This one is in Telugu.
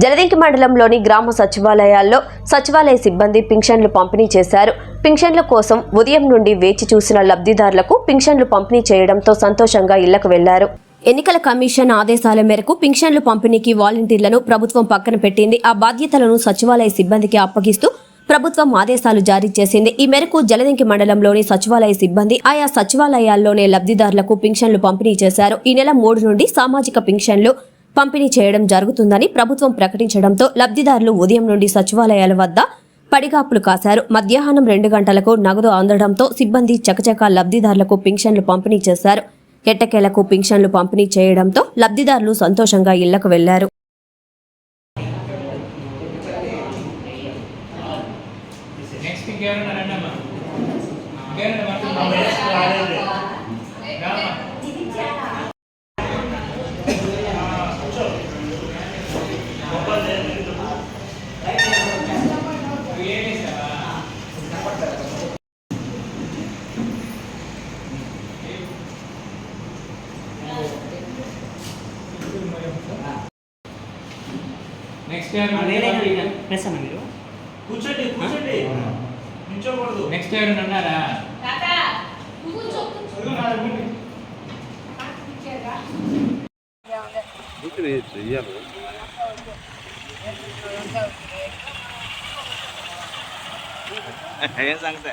జలదింకి మండలంలోని గ్రామ సచివాలయాల్లో సచివాలయ సిబ్బంది పింఛన్లు పంపిణీ చేశారు. పింఛన్ల కోసం ఉదయం నుండి వేచి చూసిన లబ్ధిదారులకు పింఛన్లు పంపిణీ చేయడంతో సంతోషంగా ఇళ్ళకు వెళ్ళారు. ఎన్నికల కమిషన్ ఆదేశాల మేరకు పింఛన్లు పంపిణీకి వాలంటీర్లను ప్రభుత్వం పక్కన పెట్టింది. ఆ బాధ్యతలను సచివాలయ సిబ్బందికి అప్పగిస్తూ ప్రభుత్వం ఆదేశాలు జారీ చేసింది. ఈ మేరకు జలదింకి మండలంలోని సచివాలయ సిబ్బంది ఆయా సచివాలయాల్లోనే లబ్ధిదారులకు పింఛన్లు పంపిణీ చేశారు. ఈ నెల మూడు నుండి సామాజిక పింఛన్లు పంపిణీ చేయడం జరుగుతుందని ప్రభుత్వం ప్రకటించడంతో లబ్ధిదారులు ఉదయం నుండి సచివాలయాల వద్ద పడిగాపులు కాశారు. మధ్యాహ్నం రెండు గంటలకు నగదు అందడంతో సిబ్బంది చకచకా లబ్ధిదారులకు పింఛన్లు పంపిణీ చేశారు. ఎట్టకేలకు పింఛన్లు పంపిణీ చేయడంతో లబ్ధిదారులు సంతోషంగా ఇళ్ళకు వెళ్ళారు. నెక్స్ట్ నెక్స్ట్ ఎవరు ప్రెస్ అన్న మీరు? కూర్చోండి కూర్చోండి. నిల్చోకూడదు. నెక్స్ట్ ఎవరు అన్నారా ఏం సంగతే?